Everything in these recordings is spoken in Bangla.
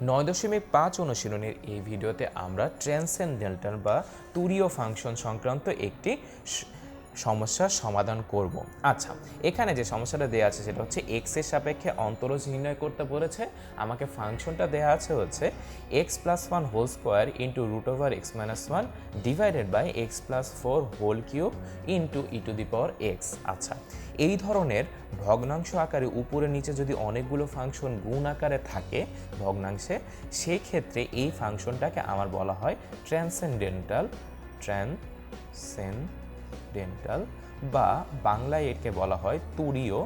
নয় দশমিক পাঁচ অনুশীলনের এই ভিডিওতে আমরা ট্রান্সেন্ডেন্টাল বা তুরীয় ফাংশন সংক্রান্ত একটি সমস্যার সমাধান করব। আচ্ছা এখানে যে সমস্যাটা দেওয়া আছে সেটা হচ্ছে এক্সের সাপেক্ষে অন্তরজ নির্ণয় করতে বলেছে। আমাকে ফাংশনটা দেওয়া আছে হচ্ছে x plus one whole square into root over x minus one divided by x plus four whole cube into e to the power x আচ্ছা এই ধরনের ভগ্নাংশ আকারে উপরে নিচে যদি অনেকগুলো ফাংশন গুণ আকারে থাকে ভগ্নাংশে সেই ক্ষেত্রে এই ফাংশনটাকে আমার বলা হয় ট্রান্সেন্ডেন্টাল ট্রান্সেন্ডেন্টাল বা বাংলায় একে বলা হয় তুরীয়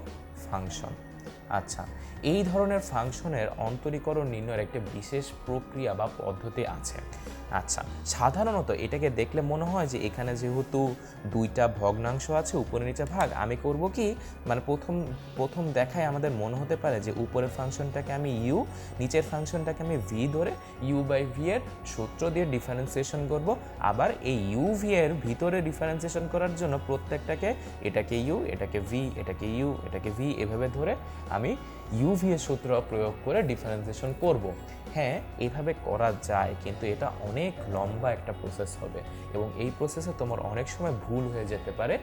ফাংশন। আচ্ছা এই ধরনের ফাংশনের অন্তরীকরণ নির্ণয়ের একটি বিশেষ প্রক্রিয়া বা পদ্ধতি আছে। আচ্ছা সাধারণত এটাকে দেখলে মনে হয় যে এখানে যেহেতু দুইটা ভগ্নাংশ আছে, উপরে নিচে ভাগ, আমি করব কি মানে প্রথম প্রথম দেখায় আমাদের মনে হতে পারে যে উপরের ফাংশনটাকে আমি ইউ নিচের ফাংশনটাকে আমি ভি ধরে ইউ বাই ভি এর সূত্র দিয়ে ডিফারেন্সিয়েশন করব। আবার এই ইউ ভি এর ভিতরে ডিফারেন্সিয়েশন করার জন্য প্রত্যেকটাকে এটাকে ইউ এটাকে ভি এটাকে ইউ এটাকে ভি এভাবে ধরে আমি ইউভি এর সূত্র প্রয়োগ করে ডিফারেন্সিয়েশন করব। হ্যাঁ এভাবে করা যায়, কিন্তু এটা অনেক লম্বা একটা প্রসেস হবে এবং এই প্রসেসে তোমার অনেক সময় ভুল হয়ে যেতে পারে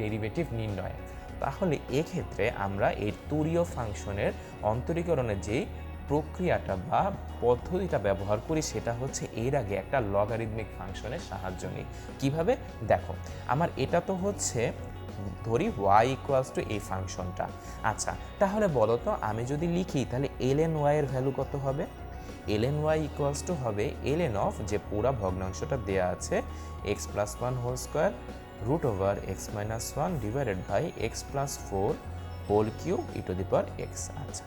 ডেরিভেটিভ নির্ণয়ে। তাহলে এক্ষেত্রে আমরা এই তুরীয় ফাংশনের অন্তরীকরণের যেই প্রক্রিয়াটা বা পদ্ধতিটা ব্যবহার করি সেটা হচ্ছে এর আগে একটা লগারিদমিক ফাংশনের সাহায্য নিই। কীভাবে? দেখো, আমার এটা তো হচ্ছে, ধরি ওয়াই ইকুয়ালস টু এই ফাংশনটা আচ্ছা তাহলে বলো তো আমি যদি লিখি তাহলে এল এন ওয়াই এর ভ্যালু কত হবে? L n y equals to হবে এল অফ যে পুরা ভগ্নাংশটা দেওয়া আছে x plus one whole square root over x minus one divided by x plus four whole e to the power x আচ্ছা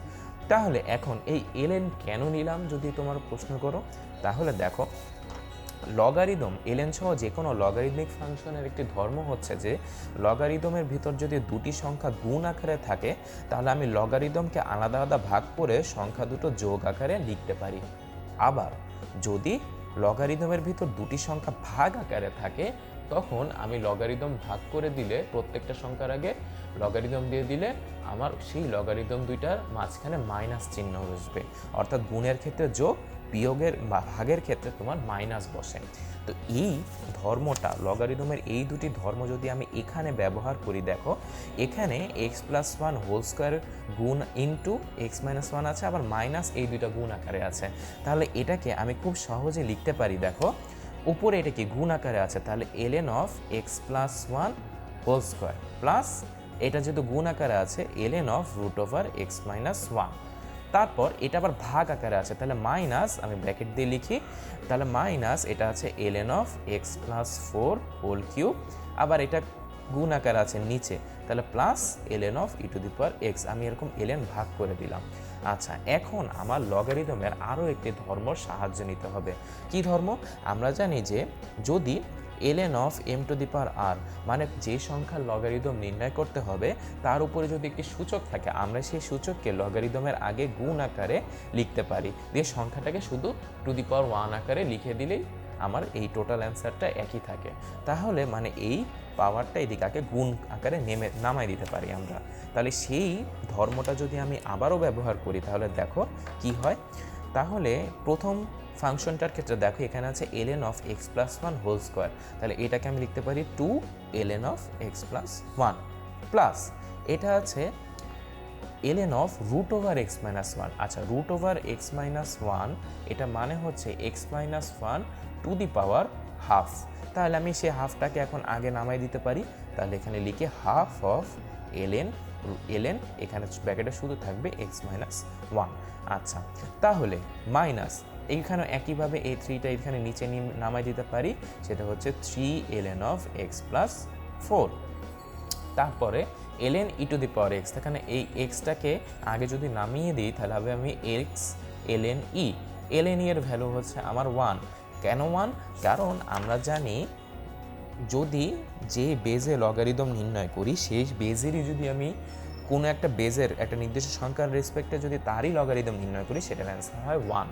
তাহলে এখন এই এল কেন নিলাম যদি তোমার প্রশ্ন করো? তাহলে দেখো লগারিদম এলেন সহ যে কোনো লগারিদমিক ফাংশনের একটি ধর্ম হচ্ছে যে লগারিদমের ভিতর যদি দুটি সংখ্যা গুণ আকারে থাকে, তাহলে আমি লগারিদমকে আলাদা আলাদা ভাগ করে সংখ্যা দুটো যোগ আকারে লিখতে পারি। আবার, যদি লগারিদমের ভিতর দুটি সংখ্যা ভাগ আকারে থাকে, তখন আমি লগারিদম ভাগ করে দিলে প্রত্যেকটা সংখ্যার আগে লগারিদম দিয়ে দিলে আমার সেই লগারিদম দুইটার মাঝখানে মাইনাস চিহ্ন বসবে। অর্থাৎ গুণের ক্ষেত্রে যোগ বিয়োগের বা ভাগের ক্ষেত্রে তোমার মাইনাস বসে। তো এই ধর্মটা লগারিদমের এই দুটি ধর্ম যদি আমি এখানে ব্যবহার করি, দেখো, এখানে x plus one whole square গুণ ইন্টু এক্স মাইনাস ওয়ান আছে, আবার মাইনাস এই দুইটা গুণ আকারে আছে। তাহলে এটাকে আমি খুব সহজে লিখতে পারি, দেখো, উপরে এটা কি গুণ আকারে আছে? তাহলে l n of x plus one whole square plus এটা যেহেতু গুণ আকারে আছে l n of root over x minus one তারপর এটা আবার ভাগ আকারে আছে। তাহলে মাইনাস আমি ব্র্যাকেট দিয়ে লিখি, তাহলে মাইনাস এটা আছে l n of x plus four whole cube আবার এটা গুণ আকার আছে নিচে, তাহলে plus l n of e to the power x আমি এরকম এলএন ভাগ করে দিলাম। আচ্ছা এখন আমার লগারিদমের আরও একটি ধর্মর সাহায্য নিতে হবে। কি ধর্ম? আমরা জানি যে যদি l n of m to the power r মানে যে সংখ্যার লগারিদম নির্ণয় করতে হবে, তার উপরে যদি একটি সূচক থাকে, আমরা সেই সূচককে লগারিদমের আগে গুণ আকারে লিখতে পারি। দিয়ে সংখ্যাটাকে শুধু টু দি পাওয়ার ওয়ান আকারে লিখে দিলেই আমার এই টোটাল অ্যান্সারটা একই থাকে। তাহলে মানে এই পাওয়ারটা এদিকে আগে গুণ আকারে নেমে, নামাই দিতে পারি আমরা। তাহলে সেই ধর্মটা যদি আমি আবারও ব্যবহার করি, তাহলে দেখো কি হয়? তাহলে প্রথম ফাংশনটার ক্ষেত্রে দেখো, এখানে আছে l n of x plus one whole square তাহলে এটাকে আমি লিখতে পারি two l n of x plus one plus এটা আছে l n of root over x minus one আচ্ছা root over x minus one এটা মানে হচ্ছে x minus one to the power half তাহলে আমি সেই হাফটাকে এখন আগে নামাই দিতে পারি। তাহলে এখানে লিখে হাফ অফ এলএন এলএন এখানে ব্র্যাকেটে শুধু থাকবে এক্স মাইনাস ওয়ান আচ্ছা তাহলে মাইনাস এইখানে একইভাবে এই থ্রিটা এখানে নিচে নিম- নামাই দিতে পারি। সেটা হচ্ছে three LN of x plus four তারপরে LN e to the power x এখানে এই এক্সটাকে আগে যদি নামিয়ে দিই, তাহলে হবে আমি এক্স এলএন ই এলএন এর ভ্যালু হচ্ছে আমার ওয়ান কেন ওয়ান কারণ আমরা জানি যদি যে বেজে লগারিদম নির্ণয় করি, সেই বেজেরই যদি আমি কোনো একটা বেজের একটা নির্দিষ্ট সংখ্যার রেসপেক্টে যদি তারই লগারিদম নির্ণয় করি, সেটার অ্যান্সার হয় ওয়ান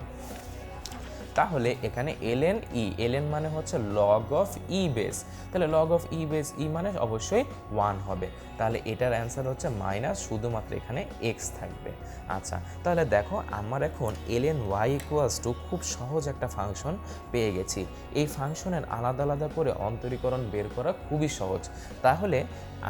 তাহলে এখানে এলএন ই এলএন মানে হচ্ছে লগ অফ ই বেস তাহলে log of e base e মানে অবশ্যই ওয়ান হবে। তাহলে এটার অ্যান্সার হচ্ছে মাইনাস শুধুমাত্র এখানে এক্স থাকবে। আচ্ছা তাহলে দেখো আমার এখন এলএন ওয়াই ইকুয়ালস টু খুব সহজ একটা ফাংশন পেয়ে গেছি। এই ফাংশনের আলাদা আলাদা করে অন্তরীকরণ বের করা খুবই সহজ। তাহলে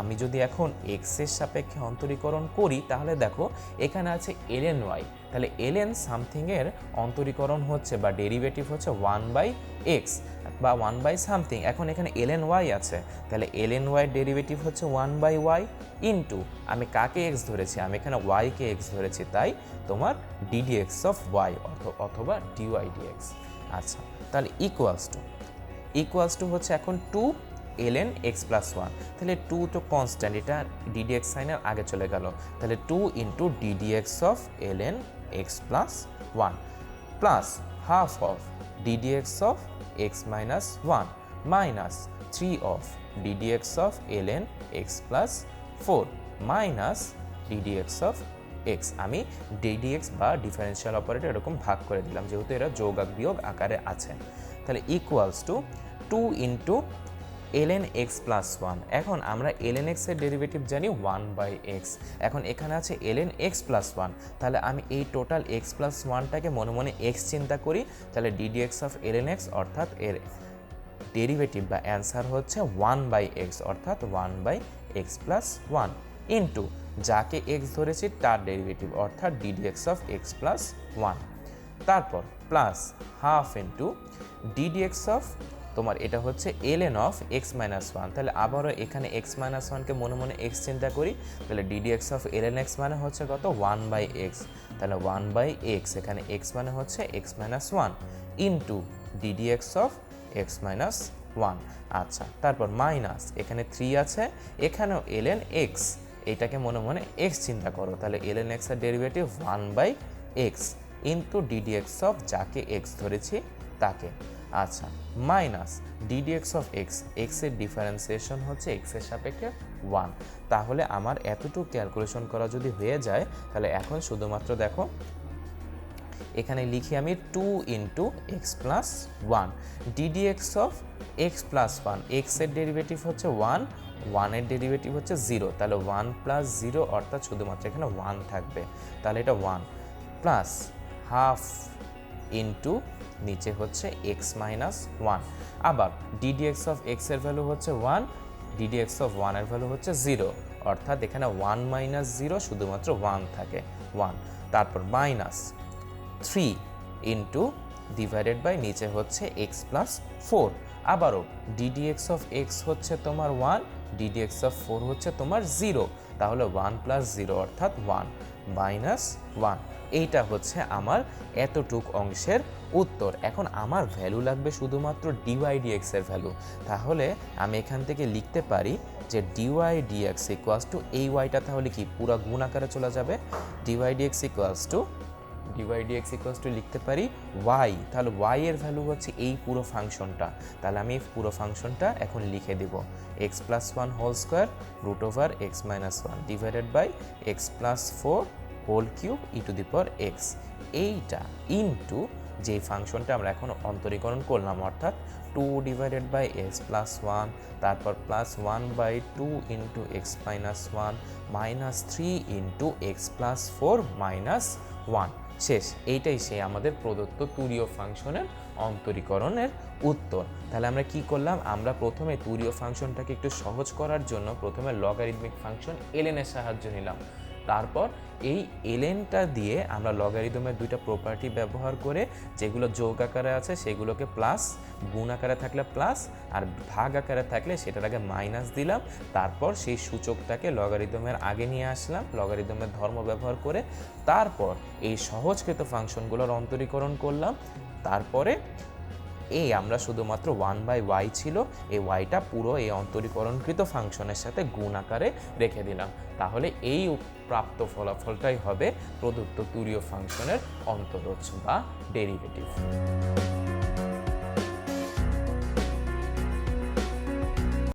আমি যদি এখন এক্সের সাপেক্ষে অন্তরীকরণ করি, তাহলে দেখো এখানে আছে এলএন ওয়াই তাহলে এলএন সামথিংয়ের অন্তরীকরণ হচ্ছে বা ডেরিভেটিভ হচ্ছে ওয়ান বাই এক্স বা ওয়ান বাই সামথিং এখন এখানে এলএন ওয়াই আছে। তাহলে এলএন ওয়াই ডেরিভেটিভ হচ্ছে ওয়ান বাই ওয়াই ইন্টু আমি কাকে এক্স ধরেছি? আমি এখানে ওয়াইকে এক্স ধরেছি, তাই তোমার d d x of y অথবা ডিওয়াই ডিএক্স আচ্ছা তাহলে ইকুয়ালস টু ইকুয়ালস টু হচ্ছে এখন two l n x plus one তাহলে টু তো কনস্ট্যান্ট এটা ডিডিএক্স সাইনের আগে চলে গেল। তাহলে two into d d x of l n x plus one plus half of d d x of x minus one minus three of d d x of l n x plus four minus d d x of x আমি ডিডিএক্স বা ডিফারেন্সিয়াল অপারেটর এরকম ভাগ করে দিলাম, যেহেতু এরা যোগাক বিয়োগ আকারে আছে। তাহলে equals to two into l n x plus one এখন আমরা এলএন এক্সের ডেরিভেটিভ জানি ওয়ান বাই এক্স এখন এখানে আছে এলএন এক্স প্লাস ওয়ান তাহলে আমি এই টোটাল এক্স প্লাস ওয়ানটাকে মনে মনে এক্স চিন্তা করি। তাহলে ডিডিএক্স অফ এলএন এক্স অর্থাৎ এর ডেরিভেটিভ বা অ্যান্সার হচ্ছে ওয়ান বাই এক্স অর্থাৎ one by x plus one into যাকে এক্স ধরেছি তার ডেরিভেটিভ অর্থাৎ d d x of x plus one তারপর plus half into d d x of তোমার এটা হচ্ছে l n of x minus one তাহলে আবারও এখানে এক্স মাইনাস ওয়ানকে মনে মনে এক্স চিন্তা করি, তাহলে d d x of l n x মানে হচ্ছে কত? ওয়ান বাই এক্স তাহলে ওয়ান বাই এক্স এখানে এক্স মানে হচ্ছে x minus one into d d x of x minus one আচ্ছা তারপর মাইনাস এখানে থ্রি আছে, এখানেও এল এন এক্স এটাকে মনে মনে এক্স চিন্তা করো, তাহলে এল এন এক্সের derivative one by x into d d x of যাকে এক্স ধরেছি তাকে। আচ্ছা minus d d x of x এক্সের ডিফারেন্সিয়েশন হচ্ছে এক্সের সাপেক্ষে ওয়ান তাহলে আমার এতটুকু ক্যালকুলেশন করা যদি হয়ে যায়, তাহলে এখন শুধুমাত্র দেখো, এখানে লিখি আমি two into x plus one d d x of x plus one এক্সের ডেরিভেটিভ হচ্ছে ওয়ান ওয়ানের ডেরিভেটিভ হচ্ছে জিরো তাহলে ওয়ান প্লাস জিরো অর্থাৎ শুধুমাত্র এখানে ওয়ান থাকবে। তাহলে এটা ওয়ান প্লাস হাফ ইন্টু নিচে হচ্ছে এক্স মাইনাস ওয়ান আবার ডিডিএক্স অফ এক্সের ভ্যালু হচ্ছে one d d x of ওয়ানের ভ্যালু হচ্ছে জিরো অর্থাৎ এখানে ওয়ান মাইনাস জিরো শুধুমাত্র ওয়ান থাকে ওয়ান তারপর minus three into divided by নিচে হচ্ছে এক্স প্লাস ফোর আবারও d d x of x হচ্ছে তোমার ওয়ান ডিডিএক্স অফ ফোর হচ্ছে তোমার জিরো তাহলে ওয়ান প্লাস জিরো অর্থাৎ ওয়ান মাইনাস ওয়ান এইটা হচ্ছে আমার এতটুক অংশের উত্তর। এখন আমার ভ্যালু লাগবে শুধুমাত্র ডিওয়াই ডিএক্স এর ভ্যালু তাহলে আমি এখান থেকে লিখতে পারি যে ডিওয়াই ডিএক্স ইকুয়ালস টু এই ওয়াইটা তাহলে কি পুরো গুণ আকারে চলে যাবে? D y d x equals to d y d x equals to লিখতে পারি ওয়াই তাহলে ওয়াই এর ভ্যালু হচ্ছে এই পুরো ফাংশনটা। তাহলে আমি পুরো ফাংশনটা এখন লিখে দেব। X plus one whole square root over x minus one divided by x plus four whole cube e to the power x এইটা ইনটু যে ফাংশনটা আমরা এখন অন্তরীকরণ করলাম, অর্থাৎ two divided by x plus one তারপর plus one by two into x minus one minus three into x plus four minus one শেষ, এইটাই সে আমাদের প্রদত্ত তুরীয় ফাংশনের অন্তরীকরণের উত্তর। তাহলে আমরা কি করলাম? আমরা প্রথমে তুরীয় ফাংশনটাকে একটু সহজ করার জন্য প্রথমে লগারিদমিক ফাংশন এলেনের সাহায্য নিলাম। তারপর এই এলেনটা দিয়ে আমরা লগারিদমের দুইটা প্রপার্টি ব্যবহার করে যেগুলো যোগ আকারে আছে সেগুলোকে প্লাস গুণ আকারে থাকলে প্লাস আর ভাগ আকারে থাকলে সেটার আগে মাইনাস দিলাম। তারপর সেই সূচকটাকে লগারিদমের আগে নিয়ে আসলাম লগারিদমের ধর্ম ব্যবহার করে। তারপর এই সহজকৃত ফাংশনগুলোর অন্তরীকরণ করলাম। তারপরে এই আমরা শুধুমাত্র ওয়ান বাই ওয়াই ছিল, এই ওয়াইটা পুরো এই অন্তরীকরণকৃত ফাংশনের সাথে গুণ আকারে রেখে দিলাম। তাহলে এই প্রাপ্ত ফলাফলটাই হবে প্রদত্ত তুরীয় ফাংশনের অন্তরজ বা ডেরিভেটিভ